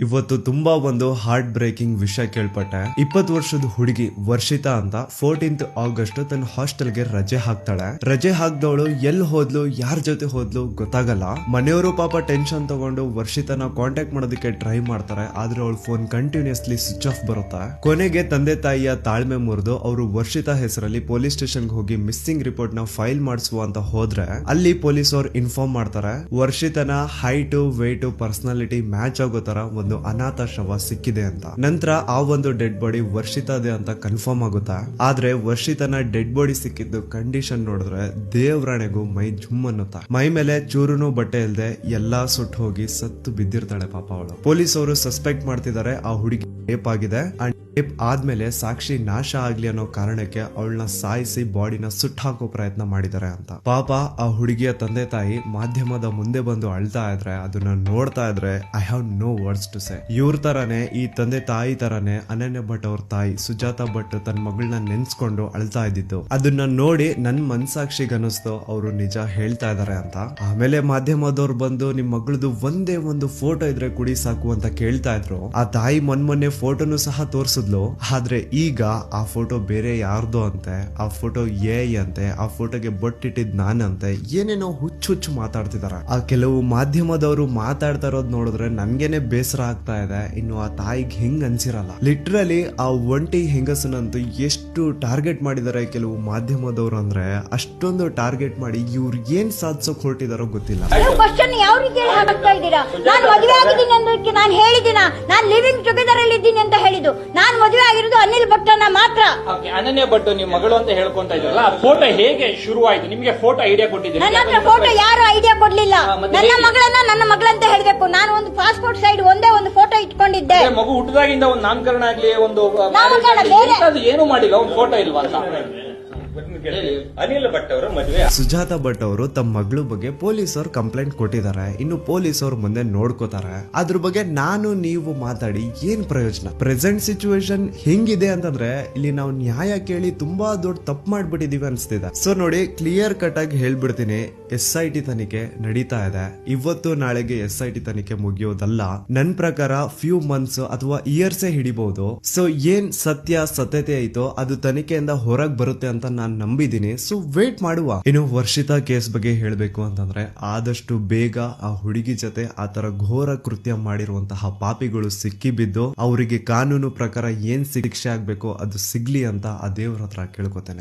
ಇವತ್ತು ತುಂಬಾ ಒಂದು ಹಾರ್ಟ್ ಬ್ರೇಕಿಂಗ್ ವಿಷಯ ಕೇಳ್ಪಟ್ಟೆ. ಇಪ್ಪತ್ತು ವರ್ಷದ ಹುಡುಗಿ ವರ್ಷಿತಾ ಅಂತ ಫೋರ್ಟೀನ್ತ್ ಆಗಸ್ಟ್ ತನ್ನ ಹಾಸ್ಟೆಲ್ಗೆ ರಜೆ ಹಾಕ್ತಾಳೆ. ರಜೆ ಹಾಕ್ದವಳು ಎಲ್ಲಿ ಹೋದ್ಲು, ಯಾರ ಜೊತೆ ಹೋದ್ಲು ಗೊತ್ತಾಗಲ್ಲ. ಮನೆಯವರು ಪಾಪ ಟೆನ್ಷನ್ ತಗೊಂಡು ವರ್ಷಿತನ ಕಾಂಟ್ಯಾಕ್ಟ್ ಮಾಡೋದಕ್ಕೆ ಟ್ರೈ ಮಾಡ್ತಾರೆ. ಆದ್ರೆ ಅವಳು ಫೋನ್ ಕಂಟಿನ್ಯೂಸ್ಲಿ ಸ್ವಿಚ್ ಆಫ್ ಬರುತ್ತೆ. ಕೊನೆಗೆ ತಂದೆ ತಾಯಿಯ ತಾಳ್ಮೆ ಮುರಿದು ಅವರು ವರ್ಷಿತಾ ಹೆಸರಲ್ಲಿ ಪೊಲೀಸ್ ಸ್ಟೇಷನ್ಗೆ ಹೋಗಿ ಮಿಸ್ಸಿಂಗ್ ರಿಪೋರ್ಟ್ನ ಫೈಲ್ ಮಾಡಿಸುವ ಅಂತ ಹೋದ್ರೆ, ಅಲ್ಲಿ ಪೊಲೀಸ್ ಅವ್ರು ಇನ್ಫಾರ್ಮ್ ಮಾಡ್ತಾರೆ. ವರ್ಷಿತನ ಹೈಟ್ ವೇಟ್ ಪರ್ಸನಾಲಿಟಿ ಮ್ಯಾಚ್ ಆಗೋ ತರ ಅನಾಥ ಶವ ಸಿಕ್ಕಿದೆ ಅಂತ. ನಂತರ ಆ ಒಂದು ಡೆಡ್ ಬಾಡಿ ವರ್ಷಿತದೆ ಅಂತ ಕನ್ಫರ್ಮ್ ಆಗುತ್ತಾ? ಆದ್ರೆ ವರ್ಷಿತನ ಡೆಡ್ ಬಾಡಿ ಸಿಕ್ಕಿದ್ದು ಕಂಡೀಷನ್ ನೋಡಿದ್ರೆ ದೇವ್ರಾಣೆಗೂ ಮೈ ಜುಮ್ ಅನ್ನುತ್ತಾ? ಮೈ ಮೇಲೆ ಚೂರುನು ಬಟ್ಟೆ ಇಲ್ಲದೆ ಎಲ್ಲಾ ಸುಟ್ಟು ಹೋಗಿ ಸತ್ತು ಬಿದ್ದಿರ್ತಾಳೆ ಪಾಪ ಅವಳು. ಪೊಲೀಸ್ ಅವರು ಸಸ್ಪೆಕ್ಟ್ ಮಾಡ್ತಿದ್ದಾರೆ, ಆ ಹುಡುಗಿ ರೇಪ್ ಆಗಿದೆ. ಅಂಡ್ ರೇಪ್ ಆದ್ಮೇಲೆ ಸಾಕ್ಷಿ ನಾಶ ಆಗ್ಲಿ ಅನ್ನೋ ಕಾರಣಕ್ಕೆ ಅವಳನ್ನ ಸಾಯಿಸಿ ಬಾಡಿನ ಸುಟ್ಟಾಕೋ ಪ್ರಯತ್ನ ಮಾಡಿದ್ದಾರೆ ಅಂತ. ಪಾಪ ಆ ಹುಡುಗಿಯ ತಂದೆ ತಾಯಿ ಮಾಧ್ಯಮದ ಮುಂದೆ ಬಂದು ಅಳ್ತಾ ಇದ್ರೆ, ಅದನ್ನ ನೋಡ್ತಾ ಇದ್ರೆ I have no words to say ಇವ್ರ ತರಾನೇ, ಈ ತಂದೆ ತಾಯಿ ತರಾನೇ ಅನನ್ಯ ಭಟ್ ಅವ್ರ ತಾಯಿ ಸುಜಾತ ಭಟ್ ತನ್ನ ಮಗಳನ್ನ ನೆನ್ಸ್ಕೊಂಡು ಅಳ್ತಾ ಇದ್ದಿದ್ದು. ಅದನ್ನ ನೋಡಿ ನನ್ ಮನ್ಸಾಕ್ಷಿಗೆ ಅನಿಸ್ತು, ಅವರು ನಿಜ ಹೇಳ್ತಾ ಇದಾರೆ ಅಂತ. ಆಮೇಲೆ ಮಾಧ್ಯಮದವ್ರು ಬಂದು ನಿಮ್ ಮಗಳದು ಒಂದೇ ಒಂದು ಫೋಟೋ ಇದ್ರೆ ಕುಡಿ ಸಾಕು ಅಂತ ಕೇಳ್ತಾ ಇದ್ರು. ಆ ತಾಯಿ ಮೊನ್ನೆ ಫೋಟೋನು ಸಹ ತೋರ್ಸಿದ್ಲು. ಆದ್ರೆ ಈಗ ಆ ಫೋಟೋ ಬೇರೆ ಯಾರ್ದು ಅಂತೆ, ಆ ಫೋಟೋ ಏ ಅಂತೆ, ಆ ಫೋಟೋಗೆ ಬೊಟ್ಟಿಟ್ಟಿದ್ ನಾನಂತೆ, ಏನೇನೋ ಹುಚ್ಚು ಹುಚ್ಚು ಮಾತಾಡ್ತಿದಾರೆ. ಆ ಕೆಲವು ಮಾಧ್ಯಮದವರು ಮಾತಾಡ್ತಾ ಇರೋದ್ ನೋಡಿದ್ರೆ ನನ್ಗೇನೆ ಬೇಸರ ಆಗ್ತಾ ಇದೆ. ಇನ್ನು ಆ ತಾಯಿಗೆ ಹಿಂಗ್ ಅನ್ಸಿರಲ್ಲ. ಲಿಟ್ರಲಿ ಆ ಒಂಟಿ ಹೆಂಗಸನಂತೂ ಎಷ್ಟು ಟಾರ್ಗೆಟ್ ಮಾಡಿದ್ದಾರೆ ಕೆಲವು ಮಾಧ್ಯಮದವ್ರು ಅಂದ್ರೆ, ಅಷ್ಟೊಂದು ಟಾರ್ಗೆಟ್ ಮಾಡಿ ಇವ್ರು ಏನ್ ಸಾಧಿಸೋಕ್ ಹೊರಟಿದಾರೋ ಗೊತ್ತಿಲ್ಲ. ಅಂತ ಹೇಳಿದ್ದು. ಮದುವೆ ಆಗಿರೋದು ಅನಿಲ್ ಭಟ್ಟನ ಮಾತ್ರ ಓಕೆ ಅನನ್ಯ ಭಟ್ ನಿಮ್ಮ ಮಗಳು ಅಂತ ಹೇಳ್ಕೊಂತ ಇದ್ರಲ್ಲ ಆ ಫೋಟೋ ಹೇಗೆ ಶುರುವಾಯ್ತು ನಿಮ್ಗೆ ಫೋಟೋ ಐಡಿಯಾ ಕೊಟ್ಟಿದ್ದೀನಿ ನನ್ನ ಹತ್ರ ಫೋಟೋ ಯಾರು ಐಡಿಯಾ ಕೊಡ್ಲಿಲ್ಲ ಮತ್ತೆ ನನ್ನ ಹೇಗೆ? ಮಗಳನ್ನ ನನ್ನ ಮಗಳಂತ ಹೇಳ್ಬೇಕು ನಾನು ಒಂದು ಪಾಸ್ಪೋರ್ಟ್ ಸೈಡ್ ಒಂದೇ ಒಂದು ಫೋಟೋ ಇಟ್ಕೊಂಡಿದ್ದೆ ಅಂದ್ರೆ ಮಗು ಹುಟ್ಟಿದಾಗಿಂದ ಒಂದು ನಾಮಕರಣ ಆಗ್ಲಿ ಒಂದು ನಾಮಕರಣ ಬೇರೆ. ಏನು ಮಾಡಿಲ್ಲ ಒಂದು ಫೋಟೋ ಇಲ್ವಾ ಅಂತ. ಅನಿಲ್ ಭಟ್ ಅವರ ಮದುವೆ ಸುಜಾತ ಭಟ್ ಅವರು ತಮ್ಮ ಮಗಳು ಬಗ್ಗೆ ಪೊಲೀಸ್ ಅವ್ರು ಕಂಪ್ಲೇಂಟ್ ಕೊಟ್ಟಿದ್ದಾರೆ. ಇನ್ನು ಪೊಲೀಸ್ ಅವ್ರ ಮುಂದೆ ನೋಡ್ಕೋತಾರೆ. ಅದ್ರ ಬಗ್ಗೆ ನಾನು, ನೀವು ಮಾತಾಡಿ ಏನ್ ಪ್ರಯೋಜನ? ಪ್ರೆಸೆಂಟ್ ಸಿಚುವೇಶನ್ ಹೆಂಗಿದೆ ಅಂತಂದ್ರೆ, ಇಲ್ಲಿ ನಾವು ನ್ಯಾಯ ಕೇಳಿ ತುಂಬಾ ದೊಡ್ಡ ತಪ್ಪು ಮಾಡ್ಬಿಟ್ಟಿದೀವಿ ಅನ್ಸ್ತಿದೆ. ಸೊ ನೋಡಿ ಕ್ಲಿಯರ್ ಕಟ್ ಆಗಿ ಹೇಳ್ಬಿಡ್ತೀನಿ. ಎಸ್ ಐ ಟಿ ತನಿಖೆ ನಡೀತಾ ಇದೆ. ಇವತ್ತು ನಾಳೆಗೆ ಎಸ್ ಐ ಟಿ ತನಿಖೆ ಮುಗಿಯೋದಲ್ಲ. ನನ್ ಪ್ರಕಾರ ಫ್ಯೂ ಮಂತ್ಸ್ ಅಥವಾ ಇಯರ್ಸೇ ಹಿಡಿಬಹುದು ಸೊ ಏನ್ ಸತ್ಯ, ಸತ್ಯತೆ ಐತೋ ಅದು ತನಿಖೆಯಿಂದ ಹೊರಗ್ ಬರುತ್ತೆ ಅಂತ ನಾನ್ ನಂಬಿದೀನಿ ಸೊ ವೇಟ್ ಮಾಡುವ. ಇನ್ನು ವರ್ಷಿತಾ ಕೇಸ್ ಬಗ್ಗೆ ಹೇಳಬೇಕು ಅಂತಂದ್ರೆ, ಆದಷ್ಟು ಬೇಗ ಆ ಹುಡುಗಿ ಜೊತೆ ಆತರ ಘೋರ ಕೃತ್ಯ ಮಾಡಿರುವಂತಹ ಪಾಪಿಗಳು ಸಿಕ್ಕಿಬಿದ್ದು, ಅವರಿಗೆ ಕಾನೂನು ಪ್ರಕಾರ ಏನ್ ಶಿಕ್ಷೆ ಆಗ್ಬೇಕು ಅದು ಸಿಗ್ಲಿ ಅಂತ ಆ ದೇವ್ರ ಹತ್ರ ಕೇಳ್ಕೊತೇನೆ.